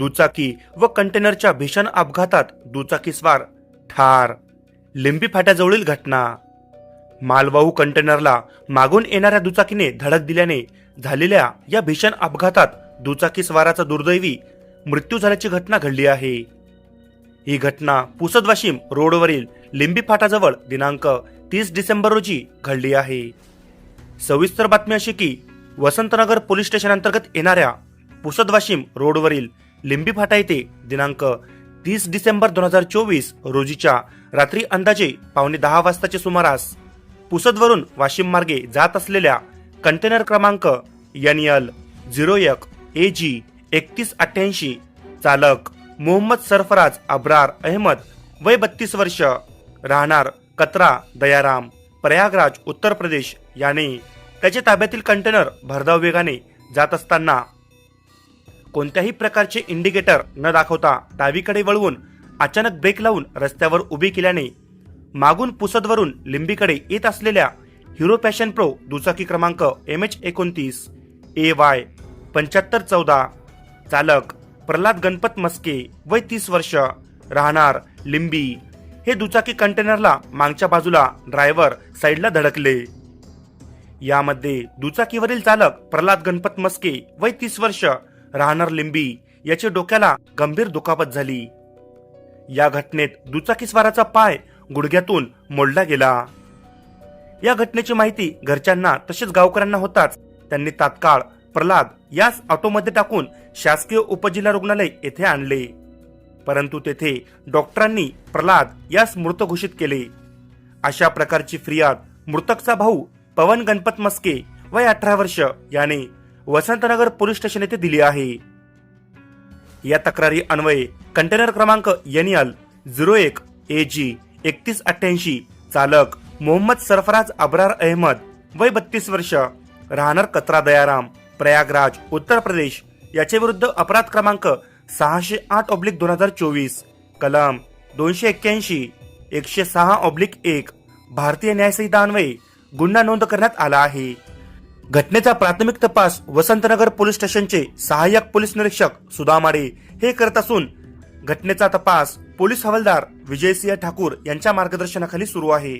दुचाकी व कंटेनरच्या भीषण अपघातात दुचाकीस्वार ठार. लिंबी फाट्याजवळील घटना. मालवाहू कंटेनरला मागून येणाऱ्या दुचाकीने धडक दिल्याने झालेल्या या भीषण अपघातात दुचाकीस्वाराचा दुर्दैवी मृत्यू झाल्याची घटना घडली आहे. ही घटना पुसद वाशिम रोडवरील लिंबी फाटाजवळ दिनांक तीस डिसेंबर रोजी घडली आहे. सविस्तर बातमी अशी की वसंतनगर पोलीस स्टेशन अंतर्गत येणाऱ्या पुसद वाशिम रोडवरील लिंबी फाटा येथे दिनांक तीस डिसेंबर दोन हजार चोवीस रोजीच्या रात्री अंदाजे पावणे दहा वाजताच्या सुमारास पुसदवरून वाशिम मार्गे जात असलेल्या कंटेनर क्रमांक एन एल झिरो एक ए जी एकतीस अठ्ठ्याऐंशी चालक मोहम्मद सरफराज अब्रार अहमद वय बत्तीस वर्ष राहणार कतरा दयाराम प्रयागराज उत्तर प्रदेश याने त्याच्या ताब्यातील कंटेनर भरधाव वेगाने जात असताना कोणत्याही प्रकारचे इंडिकेटर न दाखवता डावीकडे वळवून अचानक ब्रेक लावून रस्त्यावर उभी केल्याने मागून पुसदवरून लिंबीकडे येत असलेल्या हिरो पॅशन प्रो दुचाकी क्रमांक एम एच एकोणतीस ए वाय पंच्याहत्तर चौदा चालक प्रल्हाद गणपत मस्के वय तीस वर्ष राहणार लिंबी. हे दुचाकी कंटेनरला मागच्या बाजूला ड्रायव्हर साईडला धडकले. यामध्ये दुचाकीवरील चालक प्रल्हाद गणपत मस्के वय तीस वर्ष राहणार लिंबी याच्या डोक्याला गंभीर दुखापत झाली. या घटनेत दुचाकीस्वाराचा पाय गुडघ्यातून मोडला गेला. या घटनेची माहिती घरच्यांना तसेच गावकऱ्यांना होताच त्यांनी तात्काळ प्रल्हाद यास ऑटोमध्ये टाकून शासकीय उपजिल्हा रुग्णालय येथे आणले. परंतु तेथे डॉक्टरांनी प्रल्हाद यास मृत घोषित केले. अशा प्रकारची फिर्याद मृतकचा भाऊ पवन गणपत मस्के वय अठरा वर्ष याने वसंतनगर पोलीस स्टेशन येथे दिली आहे. या तक्रारी अन्वये कंटेनर क्रमांक एन एल झिरो एक ए जी एकतीस अठ्ठ्याऐंशी चालक मोहम्मद सरफराज अब्रार अहमद वय बत्तीस वर्ष राहणार कचरा दयाराम प्रयागराज उत्तर प्रदेश याच्याविरुद्ध अपराध क्रमांक सहाशे आठ ऑब्लिक दोन हजार चोवीस कलम दोनशे एक्क्याऐंशी एकशे सहा ऑब्लिक एक भारतीय न्यायसंहिता अन्वये गुन्हा नोंद करण्यात आला आहे. घटनेचा प्राथमिक तपास वसंतनगर पोलीस स्टेशनचे सहाय्यक पोलीस निरीक्षक सुदामाडे हे करत असून घटनेचा तपास पोलीस हवालदार विजयसिंह ठाकूर यांच्या मार्गदर्शनाखाली सुरू आहे.